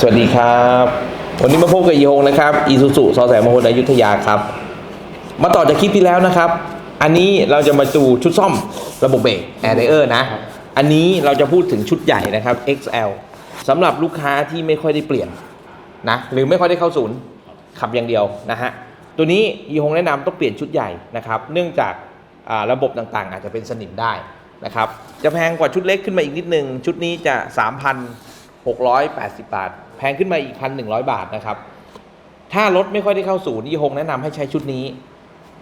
สวัสดีครับ วันนี้มาพบกับอีฮงนะครับอีซูซุซอแสงมงคลอยุธยาครับ มาต่อจากคลิปที่แล้วนะครับ อันนี้เราจะมาดูชุดซ่อมระบบเบรกแอร์ไดเออร์นะ อันนี้เราจะพูดถึงชุดใหญ่นะครับ XL สำหรับลูกค้าที่ไม่ค่อยได้เปลี่ยนนะหรือไม่ค่อยได้เข้าศูนย์ขับอย่างเดียวนะฮะ ตัวนี้อีฮงแนะนำต้องเปลี่ยนชุดใหญ่นะครับ เนื่องจากระบบต่างๆ อาจจะเป็นสนิมได้นะครับ จะแพงกว่าชุดเล็กขึ้นมาอีกนิดนึง ชุดนี้จะ 3,680 บาท แพงขึ้นมาอีก 1,100 บาทนะครับ ถ้ารถไม่ค่อยได้เข้าศูนย์ยี่หงแนะนำให้ใช้ชุดนี้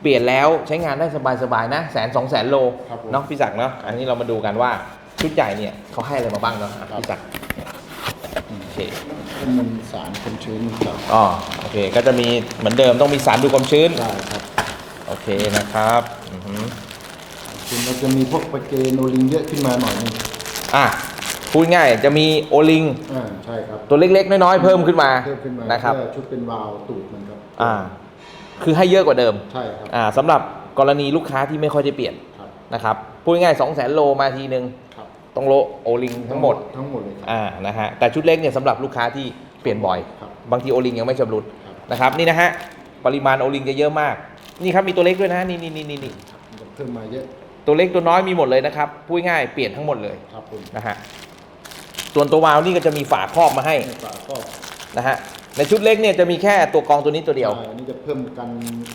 เปลี่ยนแล้วใช้งานได้สบายๆนะแสนสองแสนโลครับผม เนาะพี่ศักดิ์เนาะอันนี้เรามาดูกันว่าชุดใหญ่เนี่ยเขาให้อะไรมาบ้างเนาะอะพี่ศักดิ์โอเค เป็นมันสารคนชื้นครับอ๋อโอเคก็จะมีเหมือนเดิมต้องมีสารดูความชื้น ได้ครับโอเคนะครับอือหือคุณเราจะมีพวกปะเกโนลิงเยอะขึ้นมาหน่อยนึงอะ พูดง่ายจะมีโอลิงอ่าใช่ครับตัวเล็กๆ น้อยๆ เพิ่มขึ้นมาเพิ่มขึ้นมานะครับ เพื่อชุดเป็นวาล์วตูดมันครับอ่า คือให้เยอะกว่าเดิมใช่ครับอ่าสำหรับกรณีลูกค้าที่ไม่ค่อยได้เปลี่ยนครับนะครับพูดง่ายๆสองแสนโลมาทีนึงครับต้องโลโอลิงทั้งหมดทั้งหมดเลยครับอ่านะฮะแต่ชุดเล็กเนี่ยสำหรับลูกค้าที่เปลี่ยนบ่อยครับบางทีโอลิงยังไม่ชำรุดครับนะครับนี่นะฮะปริมาณโอลิงจะเยอะมาก นี่ครับมีตัวเล็กด้วยนะนี่นี่นี่นี่นี่มันจะเพิ่มมาเยอะตัวเล็กตัวน้อยมีหมดเลยนะครับพูดง่ายๆเปลี่ยนทั้งหมดเลยครับผมนะฮะ ส่วนตัววาล์วนี่ก็จะมีฝาครอบมาให้ในฝาก็นะฮะในชุดเล็กเนี่ยจะมีแค่ตัวกรองตัวนี้ตัวเดียวใช่อันนี้จะเพิ่มกัน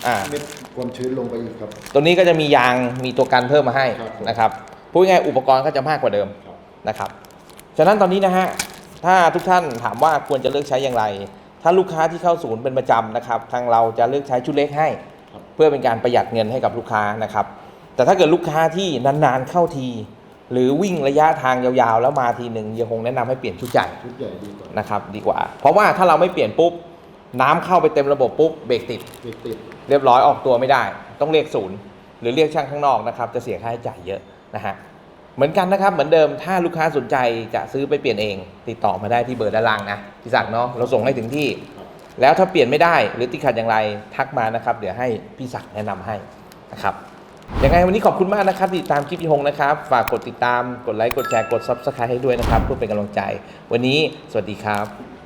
อ่า เม็ดความชื้นลงไปอีกครับ ตัวนี้ก็จะมียางมีตัวกันเพิ่มมาให้ครับผม นะครับพูดง่ายๆอุปกรณ์ก็จะมากกว่าเดิม ครับ นะครับฉะนั้นตอนนี้นะฮะ ถ้าทุกท่านถามว่าควรจะเลือกใช้อย่างไร ถ้าลูกค้าที่เข้าศูนย์เป็นประจำนะครับ ทางเราจะเลือกใช้ชุดเล็กให้ ครับ เพื่อเป็นการประหยัดเงินให้กับลูกค้านะครับ แต่ถ้าเกิดลูกค้าที่นานๆเข้าที หรือวิ่งระยะทางยาวๆ แล้วมาทีหนึ่งยังคงแนะนำให้เปลี่ยนชุดใหญ่ชุดใหญ่ดีกว่านะครับดีกว่า เพราะว่าถ้าเราไม่เปลี่ยนปุ๊บ น้ำเข้าไปเต็มระบบปุ๊บเบรกติด ติดติดเรียบร้อยออกตัวไม่ได้ ต้องเรียกศูนย์ หรือเรียกช่างข้างนอกนะครับ จะเสียค่าใช้จ่ายเยอะนะฮะเหมือนกันนะครับ เหมือนเดิมถ้าลูกค้าสนใจจะซื้อไปเปลี่ยนเอง ติดต่อมาได้ที่เบอร์ด้านล่างนะพี่ศักดิ์เนาะเราส่งให้ถึงที่ครับแล้วถ้าเปลี่ยนไม่ได้หรือติดขัดอย่างไรทักมานะครับ เดี๋ยวให้พี่ศักดิ์แนะนำให้นะครับ ยังไงวันนี้ขอบคุณมากนะครับที่ติดตามคลิปพี่หงนะครับ ฝากกดติดตามกดไลค์กดแชร์กด subscribe ให้ด้วยนะครับเพื่อเป็นกำลังใจ วันนี้สวัสดีครับ